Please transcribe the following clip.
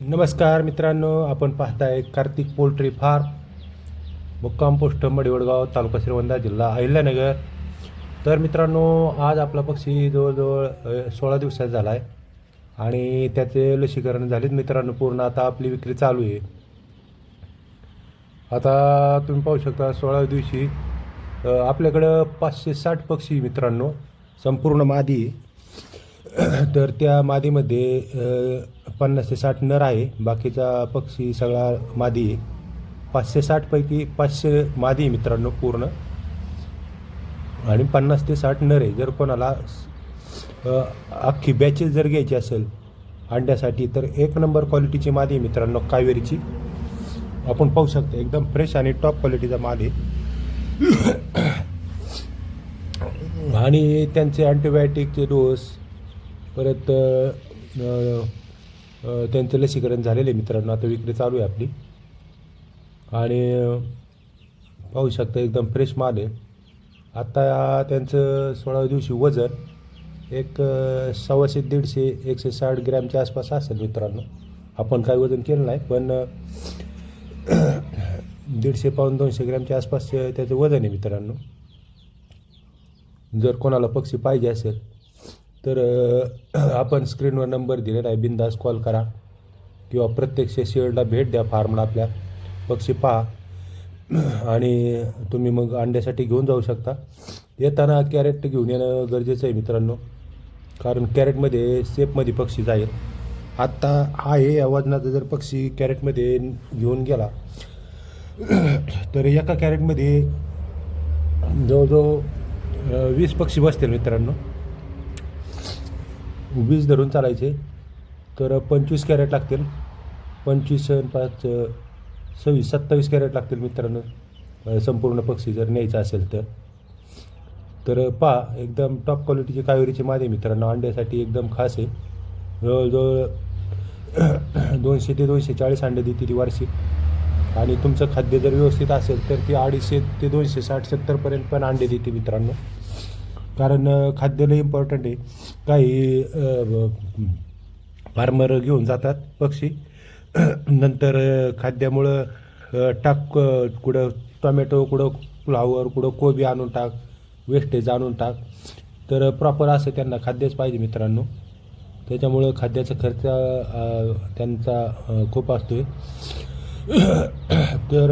नमस्कार मित्रांनो आपण पाहताय कार्तिक पोल्ट्री फार्म मुक्काम पोस्ट मडिवडगाव तालुका श्रीवंदा जिल्हा अहिल्यानगर. तर मित्रांनो आज आपला पक्षी जवळजवळ सोळा दिवसात झाला आहे आणि त्याचे लसीकरण झालेच मित्रांनो पूर्ण आता आपली विक्री चालू आहे. आता तुम्ही पाहू शकता सोळाव्या दिवशी आपल्याकडं पाचशे साठ पक्षी मित्रांनो संपूर्ण मादी तर त्या मादीमध्ये पन्नास ते साठ नर आहे. बाकीचा पक्षी सगळा मादी आहे. पाचशे साठपैकी पाचशे मादी मित्रांनो पूर्ण. आणि पन्नास ते साठ नर आहे. जर कोणाला अख्खी बॅचेस जर घ्यायची असेल अंड्यासाठी तर एक नंबर क्वालिटीची मादी आहे मित्रांनो कावेरीची. आपण पाहू शकतो एकदम फ्रेश आणि टॉप क्वालिटीचा माल आहे. आणि त्यांचे अँटीबायोटिकचे डोस परत त्यांचं लसीकरण झालेलं आहे मित्रांनो. आता विक्री चालू आहे आपली. आणि पाहू शकता एकदम फ्रेश माल आहे. आत्ता त्यांचं सोळाव्या दिवशी वजन एक सव्वाशे दीडशे एकशे साठ ग्रॅमच्या आसपास असेल मित्रांनो. आपण काय वजन केलं नाही पण दीडशे पाऊन दोनशे ग्रॅमच्या आसपास त्याचं वजन आहे मित्रांनो. जर कोणाला पक्षी पाहिजे असेल तर आपण स्क्रीनवर नंबर दिलेला आहे बिंदास कॉल करा. किंवा प्रत्यक्ष शेळला भेट द्या फार्मला आपल्या. पक्षी पहा. आणि तुम्ही मग अंड्यासाठी घेऊन जाऊ शकता. येताना कॅरेट घेऊन येणं गरजेचं आहे मित्रांनो. कारण कॅरेटमध्ये सेफमध्ये पक्षी जाईल. आत्ता आहे या वजनाचा जर पक्षी कॅरेटमध्ये घेऊन गेला. तर एका कॅरेटमध्ये जवळजवळ वीस पक्षी बसतील मित्रांनो. वीस धरून चालायचे. तर पंचवीस कॅरेट लागतील. पंचवीस पाच सव्वीस सत्तावीस कॅरेट लागतील मित्रांनो. संपूर्ण पक्षी जर न्यायचा असेल तर. तर पा एकदम टॉप क्वालिटीची कावेरीची मादी मित्रांनो. अंड्यासाठी एकदम खास आहे. जवळजवळ दोनशे ते दोनशे चाळीस अंडे देते ती वार्षिक आणि तुमचं खाद्य जर व्यवस्थित असेल तर ती अडीचशे ते दोनशे साठ सत्तरपर्यंत पण अंडे देते मित्रांनो. कारण अ, इम्पॉर्टंट आहे. काही फार्मर घेऊन जातात पक्षी. नंतर खाद्यामुळं टाक कुठं टोमॅटो कुठं फ्लावर कुठं कोबी आणून टाक वेस्टेज आणून टाक. तर प्रॉपर असं त्यांना खाद्यच पाहिजे मित्रांनो. त्याच्यामुळं खाद्याचा खर्च त्यांचा खूप असतो आहे तर